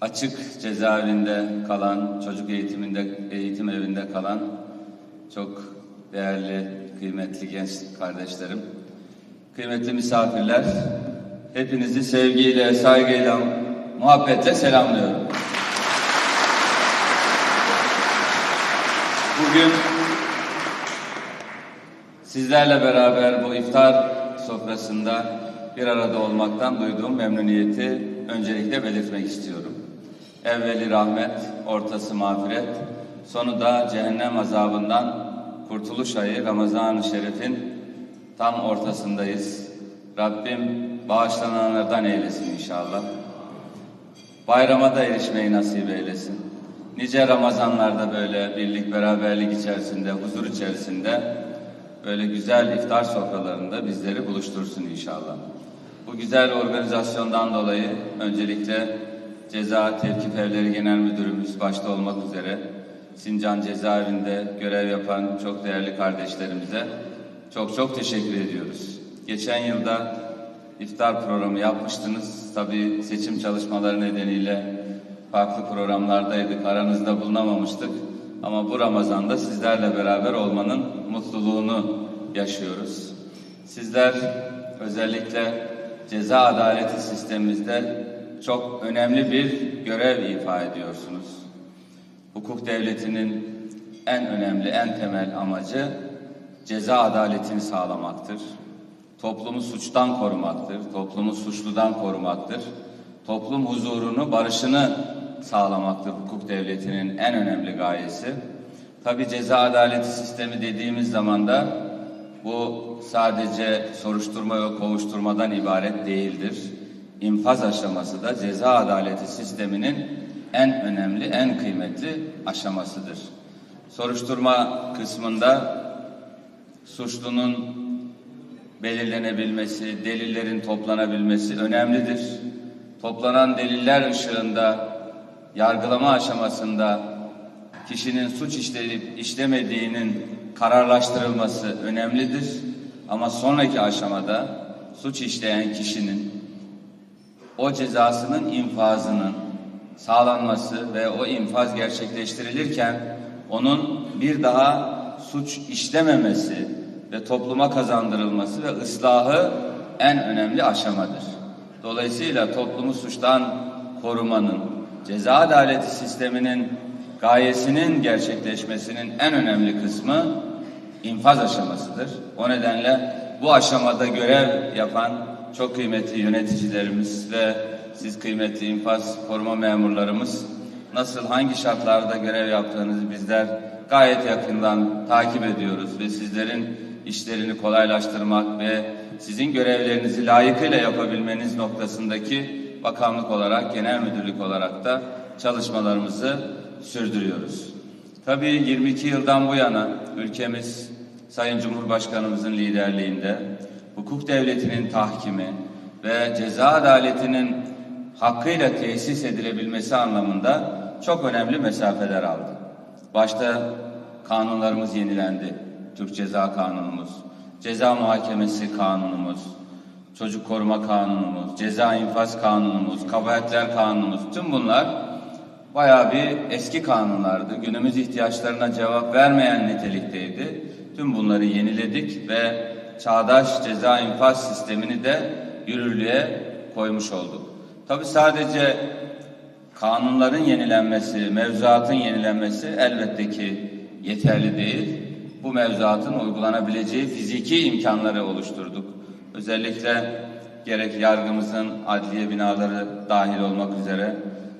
açık cezaevinde kalan, çocuk eğitiminde eğitim evinde kalan çok değerli, kıymetli genç kardeşlerim, kıymetli misafirler, hepinizi sevgiyle, saygıyla, muhabbetle selamlıyorum. Bugün sizlerle beraber bu iftar sofrasında bir arada olmaktan duyduğum memnuniyeti öncelikle belirtmek istiyorum. Evveli rahmet, ortası mağfiret, sonu da cehennem azabından kurtuluş ayı Ramazan-ı Şerif'in tam ortasındayız. Rabbim bağışlananlardan eylesin inşallah. Bayrama da erişmeyi nasip eylesin. Nice Ramazanlarda böyle birlik, beraberlik içerisinde, huzur içerisinde böyle güzel iftar sofralarında bizleri buluştursun inşallah. Bu güzel organizasyondan dolayı öncelikle Ceza Tevkif Evleri Genel Müdürümüz başta olmak üzere Sincan Cezaevinde görev yapan çok değerli kardeşlerimize çok çok teşekkür ediyoruz. Geçen yılda iftar programı yapmıştınız. Tabii seçim çalışmaları nedeniyle farklı programlardaydık, aranızda bulunamamıştık. Ama bu Ramazan'da sizlerle beraber olmanın mutluluğunu yaşıyoruz. Sizler özellikle ceza adaleti sistemimizde çok önemli bir görev ifa ediyorsunuz. Hukuk devletinin en önemli, en temel amacı ceza adaletini sağlamaktır. Toplumu suçtan korumaktır, toplumu suçludan korumaktır. Toplum huzurunu, barışını sağlamaktır hukuk devletinin en önemli gayesi. Tabi ceza adaleti sistemi dediğimiz zaman da bu sadece soruşturma ve kovuşturmadan ibaret değildir. İnfaz aşaması da ceza adaleti sisteminin en önemli, en kıymetli aşamasıdır. Soruşturma kısmında suçlunun belirlenebilmesi, delillerin toplanabilmesi önemlidir. Toplanan deliller ışığında yargılama aşamasında kişinin suç işleyip işlemediğinin kararlaştırılması önemlidir. Ama sonraki aşamada suç işleyen kişinin o cezasının infazının sağlanması ve o infaz gerçekleştirilirken onun bir daha suç işlememesi ve topluma kazandırılması ve ıslahı en önemli aşamadır. Dolayısıyla toplumu suçtan korumanın, ceza adaleti sisteminin gayesinin gerçekleşmesinin en önemli kısmı infaz aşamasıdır. O nedenle bu aşamada görev yapan çok kıymetli yöneticilerimiz ve siz kıymetli infaz koruma memurlarımız nasıl hangi şartlarda görev yaptığınızı bizler gayet yakından takip ediyoruz ve sizlerin işlerini kolaylaştırmak ve sizin görevlerinizi layıkıyla yapabilmeniz noktasındaki bakanlık olarak, genel müdürlük olarak da çalışmalarımızı sürdürüyoruz. Tabii 22 yıldan bu yana ülkemiz Sayın Cumhurbaşkanımızın liderliğinde hukuk devletinin tahkimi ve ceza adaletinin hakkıyla tesis edilebilmesi anlamında çok önemli mesafeler aldı. Başta kanunlarımız yenilendi. Türk Ceza Kanunumuz, Ceza Muhakemesi Kanunumuz, Çocuk Koruma Kanunumuz, Ceza İnfaz Kanunumuz, Kabahatler Kanunumuz tüm bunlar bayağı bir eski kanunlardı. Günümüz ihtiyaçlarına cevap vermeyen nitelikteydi. Tüm bunları yeniledik ve çağdaş ceza infaz sistemini de yürürlüğe koymuş olduk. Tabi sadece kanunların yenilenmesi, mevzuatın yenilenmesi elbette ki yeterli değil. Bu mevzuatın uygulanabileceği fiziki imkanları oluşturduk. Özellikle gerek yargımızın adliye binaları dahil olmak üzere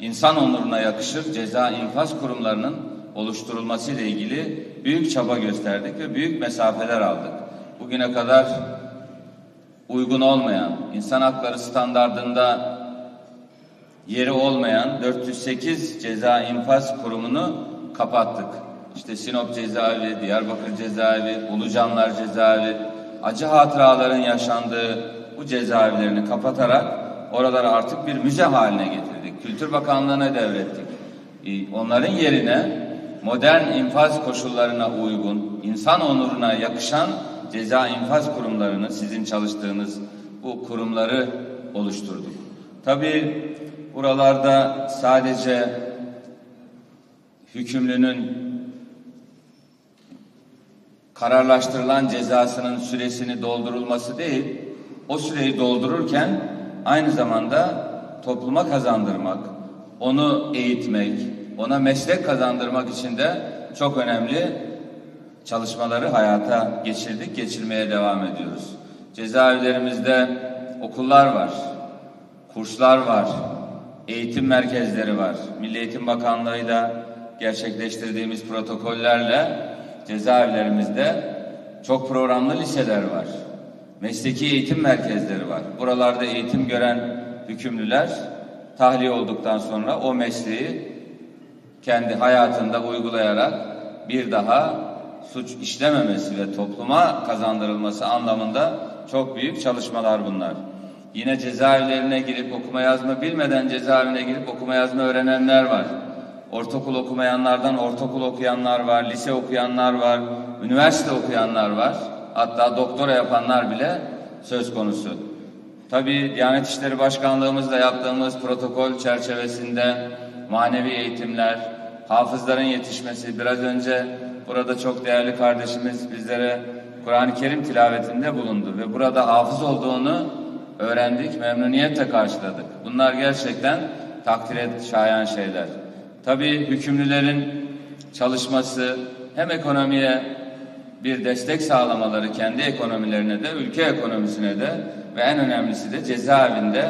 insan onuruna yakışır ceza infaz kurumlarının oluşturulması ile ilgili büyük çaba gösterdik ve büyük mesafeler aldık. Bugüne kadar uygun olmayan, insan hakları standardında yeri olmayan 408 ceza infaz kurumunu kapattık. İşte Sinop cezaevi, Diyarbakır cezaevi, Ulucanlar cezaevi, acı hatıraların yaşandığı bu cezaevlerini kapatarak oraları artık bir müze haline getirdik. Kültür Bakanlığı'na devrettik. Onların yerine modern infaz koşullarına uygun, insan onuruna yakışan ceza infaz kurumlarını, sizin çalıştığınız bu kurumları oluşturduk. Tabii buralarda sadece hükümlünün kararlaştırılan cezasının süresini doldurulması değil, o süreyi doldururken aynı zamanda topluma kazandırmak, onu eğitmek, ona meslek kazandırmak için de çok önemli çalışmaları hayata geçirdik, geçirmeye devam ediyoruz. Cezaevlerimizde okullar var, kurslar var, eğitim merkezleri var. Milli Eğitim Bakanlığı'yla gerçekleştirdiğimiz protokollerle cezaevlerimizde çok programlı liseler var. Mesleki eğitim merkezleri var. Buralarda eğitim gören hükümlüler tahliye olduktan sonra o mesleği kendi hayatında uygulayarak bir daha suç işlememesi ve topluma kazandırılması anlamında çok büyük çalışmalar bunlar. Yine cezaevlerine girip okuma yazma bilmeden cezaevine girip okuma yazma öğrenenler var. Ortaokul okumayanlardan ortaokul okuyanlar var, lise okuyanlar var, üniversite okuyanlar var. Hatta doktora yapanlar bile söz konusu. Tabii Diyanet İşleri Başkanlığımızla yaptığımız protokol çerçevesinde manevi eğitimler, hafızların yetişmesi, biraz önce burada çok değerli kardeşimiz bizlere Kur'an-ı Kerim tilavetinde bulundu ve burada hafız olduğunu öğrendik, memnuniyetle karşıladık. Bunlar gerçekten takdire şayan şeyler. Tabii hükümlülerin çalışması hem ekonomiye bir destek sağlamaları kendi ekonomilerine de, ülke ekonomisine de ve en önemlisi de cezaevinde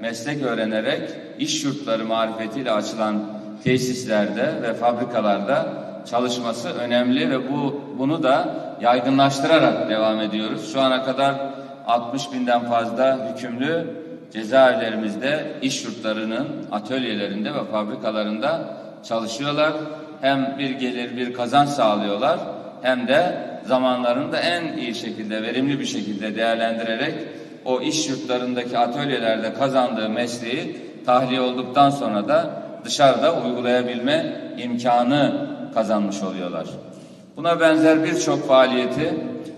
meslek öğrenerek iş yurtları marifetiyle açılan tesislerde ve fabrikalarda çalışması önemli ve bu bunu da yaygınlaştırarak devam ediyoruz. Şu ana kadar 60 binden fazla hükümlü cezaevlerimizde iş yurtlarının atölyelerinde ve fabrikalarında çalışıyorlar. Hem bir gelir bir kazanç sağlıyorlar hem de zamanlarını da en iyi şekilde verimli bir şekilde değerlendirerek o iş yurtlarındaki atölyelerde kazandığı mesleği tahliye olduktan sonra da dışarıda uygulayabilme imkanı kazanmış oluyorlar. Buna benzer birçok faaliyeti,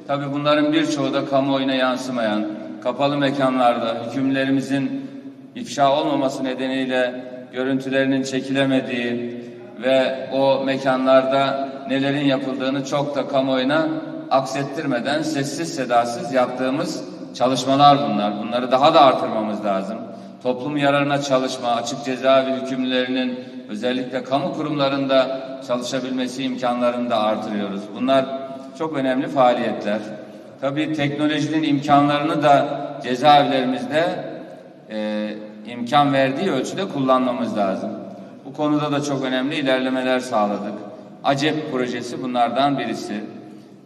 tabi bunların birçoğu da kamuoyuna yansımayan, kapalı mekanlarda hükümlerimizin ifşa olmaması nedeniyle görüntülerinin çekilemediği ve o mekanlarda nelerin yapıldığını çok da kamuoyuna aksettirmeden sessiz sedasız yaptığımız çalışmalar bunlar. Bunları daha da artırmamız lazım. Toplum yararına çalışma, açık cezaevi hükümlerinin özellikle kamu kurumlarında çalışabilmesi imkanlarını da artırıyoruz. Bunlar çok önemli faaliyetler. Tabii teknolojinin imkanlarını da cezaevlerimizde e, imkan verdiği ölçüde kullanmamız lazım. Bu konuda da çok önemli ilerlemeler sağladık. ACEP projesi bunlardan birisi.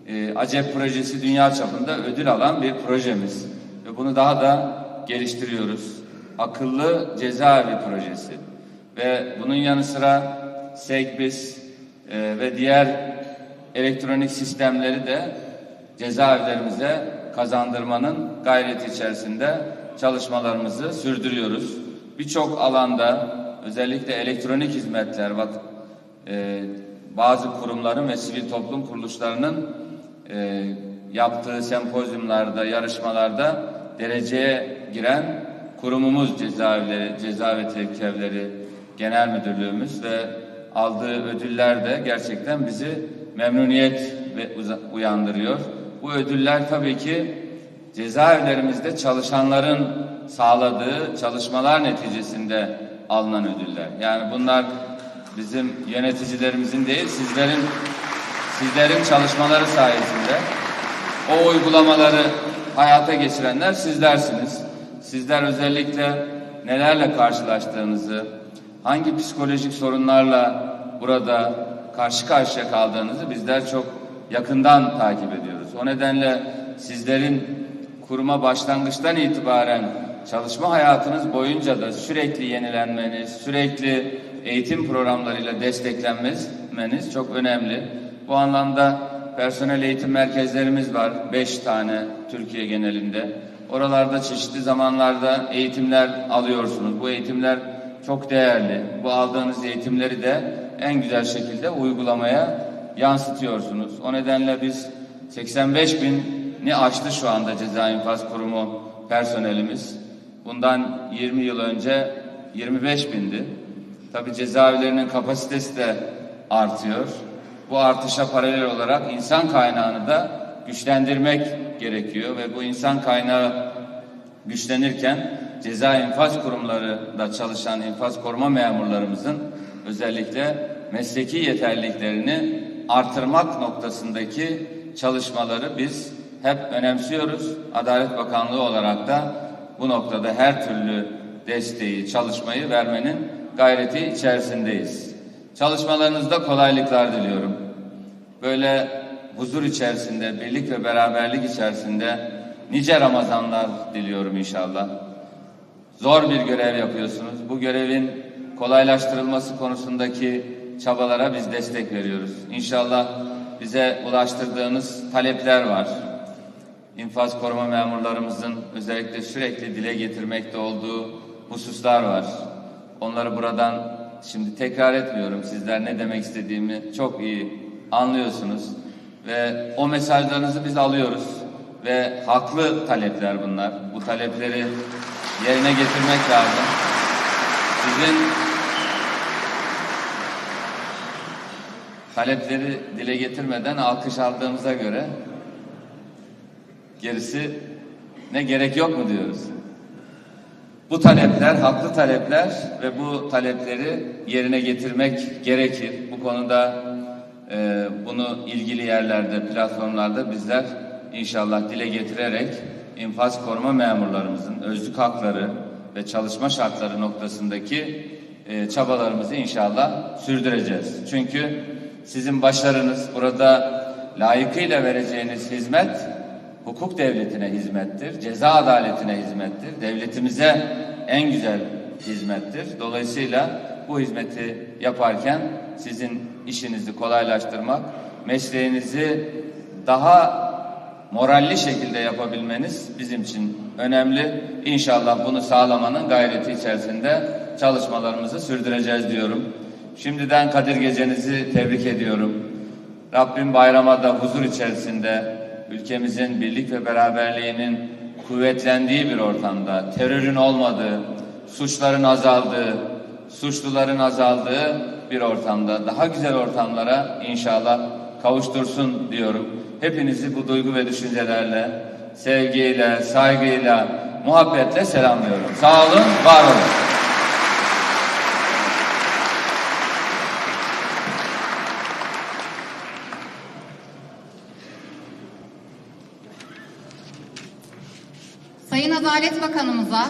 E, ACEP projesi dünya çapında ödül alan bir projemiz. Ve bunu daha da geliştiriyoruz. Akıllı cezaevi projesi. Ve bunun yanı sıra SEGBİS e, ve diğer elektronik sistemleri de cezaevlerimize kazandırmanın gayreti içerisinde çalışmalarımızı sürdürüyoruz. Birçok alanda özellikle elektronik hizmetler, bak, e, bazı kurumların ve sivil toplum kuruluşlarının e, yaptığı sempozyumlarda, yarışmalarda dereceye giren kurumumuz cezaevleri, ceza ve tevkevleri genel müdürlüğümüz ve aldığı ödüller de gerçekten bizi memnuniyet ve uyandırıyor. Bu ödüller tabii ki cezaevlerimizde çalışanların sağladığı çalışmalar neticesinde alınan ödüller. Yani bunlar bizim yöneticilerimizin değil, sizlerin sizlerin çalışmaları sayesinde o uygulamaları hayata geçirenler sizlersiniz. Sizler özellikle nelerle karşılaştığınızı, hangi psikolojik sorunlarla burada karşı karşıya kaldığınızı bizler çok yakından takip ediyoruz. O nedenle sizlerin kuruma başlangıçtan itibaren çalışma hayatınız boyunca da sürekli yenilenmeniz, sürekli eğitim programlarıyla desteklenmeniz çok önemli. Bu anlamda personel eğitim merkezlerimiz var. Beş tane Türkiye genelinde. Oralarda çeşitli zamanlarda eğitimler alıyorsunuz. Bu eğitimler çok değerli. Bu aldığınız eğitimleri de en güzel şekilde uygulamaya yansıtıyorsunuz. O nedenle biz 85 bini aştı şu anda Ceza İnfaz Kurumu personelimiz. bundan 20 yıl önce 25 bindi. Tabi cezaevlerinin kapasitesi de artıyor. Bu artışa paralel olarak insan kaynağını da güçlendirmek gerekiyor ve bu insan kaynağı güçlenirken ceza infaz kurumları da çalışan infaz koruma memurlarımızın özellikle mesleki yeterliliklerini artırmak noktasındaki çalışmaları biz hep önemsiyoruz. Adalet Bakanlığı olarak da bu noktada her türlü desteği, çalışmayı vermenin gayreti içerisindeyiz. Çalışmalarınızda kolaylıklar diliyorum. Böyle huzur içerisinde, birlik ve beraberlik içerisinde nice Ramazanlar diliyorum inşallah. Zor bir görev yapıyorsunuz. Bu görevin kolaylaştırılması konusundaki çabalara biz destek veriyoruz. İnşallah bize ulaştırdığınız talepler var. İnfaz koruma memurlarımızın özellikle sürekli dile getirmekte olduğu hususlar var. Onları buradan şimdi tekrar etmiyorum. Sizler ne demek istediğimi çok iyi anlıyorsunuz. Ve o mesajlarınızı biz alıyoruz. Ve haklı talepler bunlar. Bu talepleri yerine getirmek lazım. Sizin talepleri dile getirmeden alkış aldığımıza göre gerisi ne gerek yok mu diyoruz. Bu talepler, haklı talepler ve bu talepleri yerine getirmek gerekir. Bu konuda e, bunu ilgili yerlerde, platformlarda bizler inşallah dile getirerek infaz koruma memurlarımızın özlük hakları ve çalışma şartları noktasındaki e, çabalarımızı inşallah sürdüreceğiz. Çünkü sizin başarınız burada layıkıyla vereceğiniz hizmet hukuk devletine hizmettir, ceza adaletine hizmettir, devletimize en güzel hizmettir. Dolayısıyla bu hizmeti yaparken sizin işinizi kolaylaştırmak, mesleğinizi daha moralli şekilde yapabilmeniz bizim için önemli. İnşallah bunu sağlamanın gayreti içerisinde çalışmalarımızı sürdüreceğiz diyorum. Şimdiden Kadir Gecenizi tebrik ediyorum. Rabbim bayrama da huzur içerisinde ülkemizin birlik ve beraberliğinin kuvvetlendiği bir ortamda, terörün olmadığı, suçların azaldığı, suçluların azaldığı bir ortamda, daha güzel ortamlara inşallah kavuştursun diyorum. Hepinizi bu duygu ve düşüncelerle, sevgiyle, saygıyla, muhabbetle selamlıyorum. Sağ olun, var olun. Sayın Adalet Bakanımıza